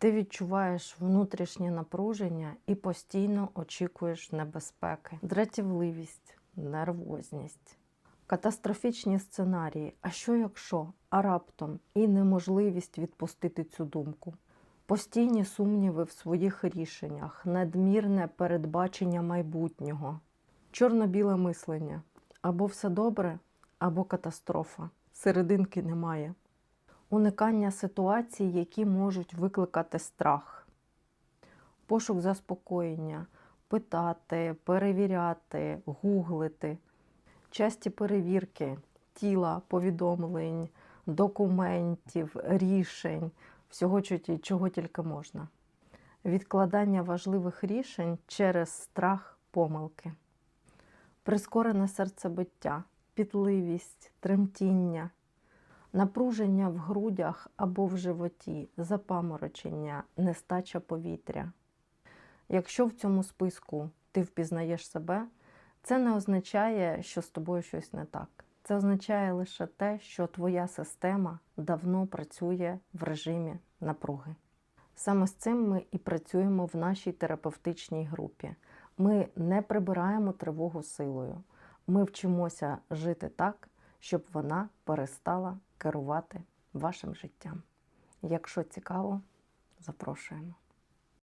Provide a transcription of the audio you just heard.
Ти відчуваєш внутрішнє напруження і постійно очікуєш небезпеки, дратівливість, нервозність, катастрофічні сценарії. А що якщо? А раптом і неможливість відпустити цю думку. Постійні сумніви в своїх рішеннях, надмірне передбачення майбутнього, чорно-біле мислення або все добре, або катастрофа. Серединки немає. Уникання ситуацій, які можуть викликати страх, пошук заспокоєння, питати, перевіряти, гуглити, часті перевірки тіла, повідомлень, документів, рішень, всього, чого тільки можна. Відкладання важливих рішень через страх помилки, прискорене серцебиття, пітливість, тремтіння, напруження в грудях або в животі, запаморочення, нестача повітря. Якщо в цьому списку ти впізнаєш себе, це не означає, що з тобою щось не так. Це означає лише те, що твоя система давно працює в режимі напруги. Саме з цим ми і працюємо в нашій терапевтичній групі. Ми не прибираємо тривогу силою. Ми вчимося жити так, щоб вона перестала керувати вашим життям. Якщо цікаво, запрошуємо.